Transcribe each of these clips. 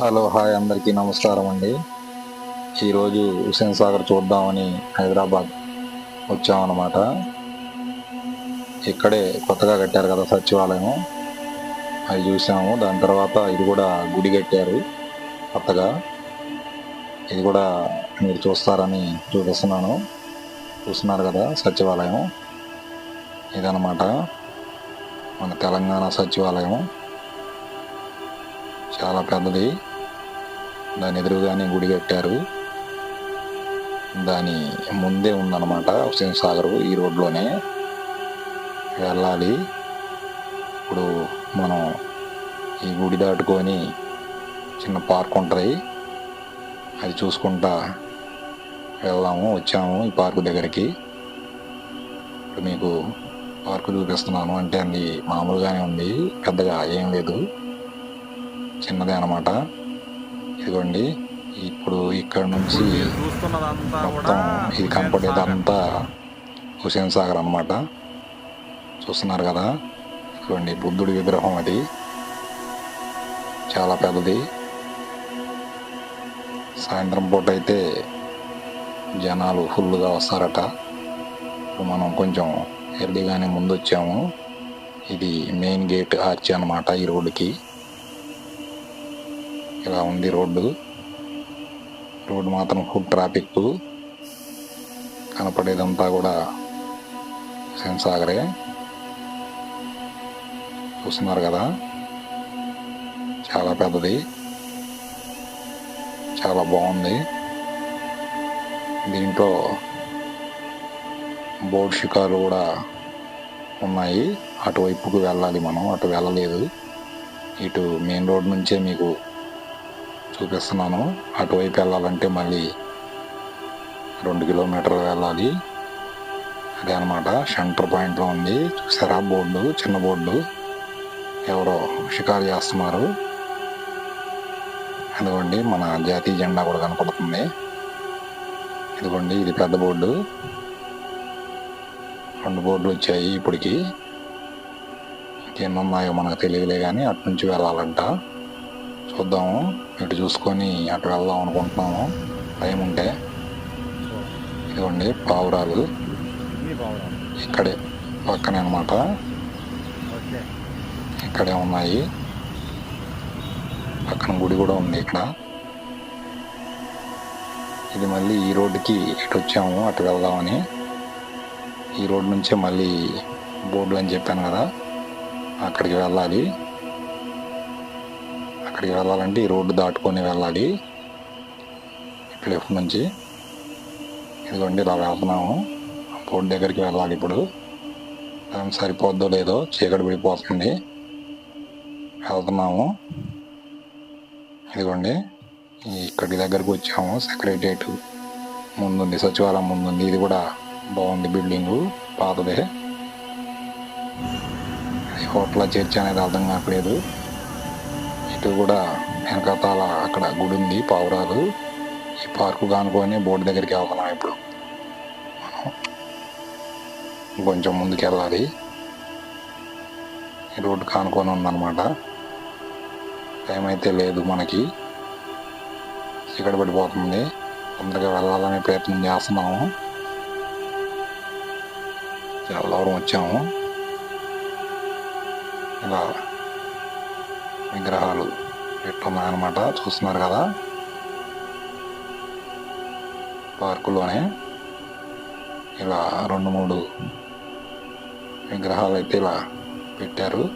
Hello hi అందరికీ నమస్కారం అండి. ఈరోజు హుసేన్ సాగర్ చూద్దామని హైదరాబాద్ వచ్చామన్నమాట. ఇక్కడే కొత్తగా కట్టారు కదా సచివాలయం. అది చూసాము. దాని తర్వాత ఇది కూడా గుడి కట్టారు కొత్తగా. ఇది కూడా మీరు చూస్తారని చూపిస్తున్నాను. చూస్తున్నారు కదా సచివాలయం. ఇదన్నమాట మన తెలంగాణ సచివాలయం. చాలా పెద్దది దాని ఎదురుగానే గుడి కట్టారు. దాని ముందే ఉందన్నమాట హుసేన్ సాగర్ ఈ రోడ్లోనే. వెళ్ళాలి. ఇప్పుడు మనం ఈ గుడి దాటుకొని చిన్న పార్క్ ఉంటుంది. అది చూసుకుంటా వెళ్దాము వచ్చాము ఈ పార్కు దగ్గరికి. ఇప్పుడు మీకు పార్కు చూపిస్తున్నాను. అంటే అది మామూలుగానే ఉంది. పెద్దగా ఏం లేదు. చిన్నదే అనమాట ఇదిగోండి ఇప్పుడు ఇక్కడ నుంచి మొత్తం ఇది కనపడేదంతా హుసేన్ సాగర్ అనమాట చూస్తున్నారు కదా? ఇదిగోండి బుద్ధుడి విగ్రహం అది. చాలా పెద్దది. సాయంత్రం పూట అయితే జనాలు ఫుల్గా వస్తారట. ఇప్పుడు మనం కొంచెం ఎర్లీగానే ముందు వచ్చాము ఇది మెయిన్ గేట్ ఆర్చి అనమాట ఈ రోడ్డుకి. ఇలా ఉంది రోడ్డు. రోడ్డు మాత్రం ఫుల్ ట్రాఫిక్ కనపడేదంతా కూడా సెన్సాగరే చూస్తున్నారు కదా? చాలా పెద్దది. చాలా బాగుంది. దీంట్లో బోర్డ్ షికాలు కూడా ఉన్నాయి. అటువైపుకు వెళ్ళాలి మనం అటు వెళ్ళలేదు. ఇటు మెయిన్ రోడ్ నుంచే మీకు చూపిస్తున్నాను. అటువైపు వెళ్ళాలంటే మళ్ళీ రెండు కిలోమీటర్లు వెళ్ళాలి. అదే అనమాట సెంటర్ పాయింట్లో ఉంది. చూసారా? బోర్డు చిన్న బోర్డు. ఎవరో షికారు చేస్తున్నారు. ఇదిగోండి మన జాతీయ జెండా కూడా కనపడుతుంది. ఇదిగోండి ఇది పెద్ద బోర్డు. రెండు బోర్డులు వచ్చాయి ఇప్పటికి. ఇంకేమున్నాయో మనకు తెలియలే కానీ అటు నుంచి వెళ్ళాలంట. చూద్దాము. ఇటు చూసుకొని అటు వెళ్దాం అనుకుంటున్నాము. టైం ఉంటే. ఇదిగోండి పావురాలు. ఇక్కడే పక్కనే అనమాట ఇక్కడే ఉన్నాయి. పక్కన గుడి కూడా ఉంది ఇక్కడ. ఇది మళ్ళీ ఈ రోడ్డుకి ఇటు వచ్చాము అటు వెళ్దామని. ఈ రోడ్ నుంచే మళ్ళీ బోర్డులు అని చెప్పాను కదా అక్కడికి వెళ్ళాలి. అక్కడికి వెళ్ళాలంటే ఈ రోడ్డు దాటుకొని వెళ్ళాలి. లెఫ్ట్ నుంచి. ఇదిగోండి ఇలా వెళ్తున్నాము. బోర్డు దగ్గరికి వెళ్ళాలి ఇప్పుడు. టైం సరిపోద్దో లేదో చీకటి పడిపోతుంది. వెళ్తున్నాము. ఇదిగోండి ఇక్కడి దగ్గరకు వచ్చాము. సెక్రటరియట్ ముందుంది సచివాలయం ముందుంది. ఇది కూడా బాగుంది బిల్డింగు పాతదే. ఇది హోటల్ చర్చ్ అనేది అర్థం కావట్లేదు. పార్క్ కూడా వెనకతాల అక్కడ గుడి ఉంది పావురాలు. ఈ పార్కు కానుకొని బోర్డు దగ్గరికి వెళ్తున్నాం ఇప్పుడు. మనం కొంచెం ముందుకు వెళ్ళాలి ఈ రోడ్డు కానుకొని ఉందన్నమాట. టైం అయితే లేదు మనకి. చీకటి పడిపోతుంది? తొందరగా వెళ్ళాలనే ప్రయత్నం చేస్తున్నాము. చాలా దూరం వచ్చాము. ఇలా విగ్రహాలు పెట్టున్నాయన్నమాట చూస్తున్నారు కదా? పార్కులోనే ఇలా రెండు మూడు విగ్రహాలు అయితే ఇలా పెట్టారు.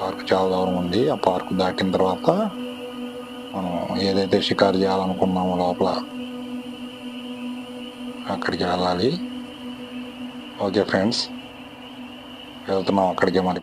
పార్క్ చాలా దూరం ఉంది. ఆ పార్క్ దాటిన తర్వాత మనం ఏదైతే షికారు చేయాలనుకున్నామో లోపల అక్కడికి వెళ్ళాలి. ఓకే ఫ్రెండ్స్ వెళ్తున్నాం అక్కడికి మరి.